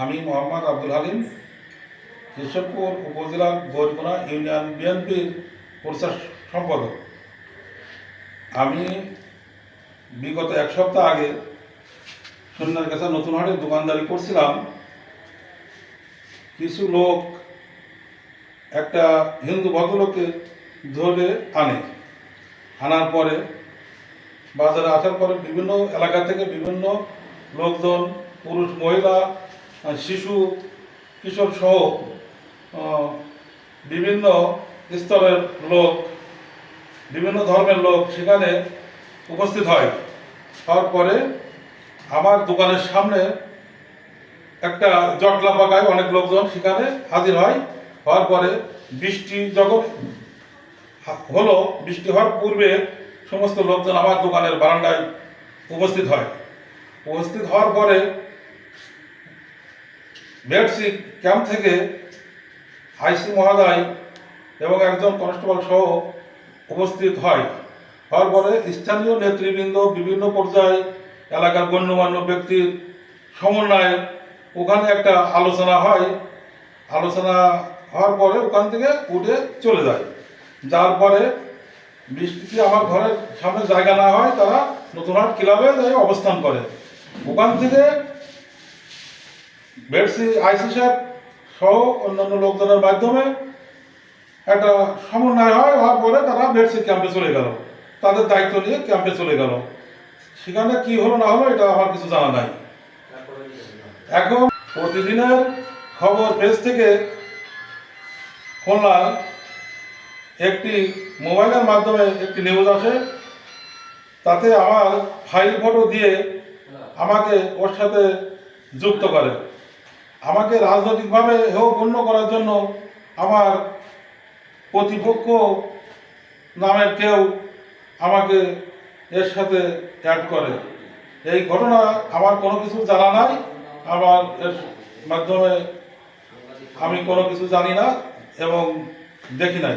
আমি মোহাম্মদ আব্দুল হালিম, কেশবপুর উপজেলার গরিবনা ইউনিয়ন বিএনপির প্রচার সম্পাদক। আমি বিগত এক সপ্তাহ আগে সন্ন্যার কাছে নতুন হাটে দোকানদারি করছিলাম। কিছু লোক একটা হিন্দু ভদ্রলোককে ধরে আনে। আনার পরে বাজারে আসার পরে বিভিন্ন এলাকা থেকে বিভিন্ন লোকজন, পুরুষ, মহিলা শিশু কিশোর সহ বিভিন্ন স্তরের লোক, বিভিন্ন ধর্মের লোক সেখানে উপস্থিত হয়। হওয়ার পরে আমার দোকানের সামনে একটা জটলা পাকায় অনেক লোকজন সেখানে হাজির হয়। হওয়ার পরে বৃষ্টি যখন হলো, বৃষ্টি হওয়ার পূর্বে সমস্ত লোকজন আমার দোকানের বারান্দায় উপস্থিত হয়। উপস্থিত হওয়ার পরে বেডসি ক্যাম্প থেকে আইসি মহোদয় এবং একজন কনস্টেবল সহ উপস্থিত হয়। হওয়ার পরে স্থানীয় নেতৃবৃন্দ, বিভিন্ন পর্যায়ে এলাকার গণ্যমান্য ব্যক্তির সমন্বয়ে ওখানে একটা আলোচনা হয়। আলোচনা হওয়ার পরে ওখান থেকে উঠে চলে যায়। যার পরে বৃষ্টিতে আমার ঘরের সামনে জায়গা না হয়, তারা নতুনহাট ক্লাবে অবস্থান করে। ওখান থেকে বেডসি আইসি সাহেব সহ অন্যান্য লোকজনের মাধ্যমে একটা সমন্বয় হয়, হওয়ার পরে তারা বেডসি ক্যাম্পে চলে গেল। তাদের দায়িত্ব নিয়ে ক্যাম্পে চলে গেল। সেখানে কি হলো, না হলো, এটা আমার কিছু জানা নাই। এখন প্রতিদিনের খবর পেজ থেকে খুলনার একটি মোবাইলের মাধ্যমে একটি নিউজ আসে। তাতে আমার ফাইল ফটো দিয়ে আমাকে ওর সাথে যুক্ত করে। আমাকে রাজনৈতিকভাবে হেও গণ্য করার জন্য আমার প্রতিপক্ষ নামের কেউ আমাকে এর সাথে অ্যাড করে। এই ঘটনা আমার কোনো কিছু জানা নাই, আমার এর মাধ্যমে আমি কোনো কিছু জানি না এবং দেখি নাই।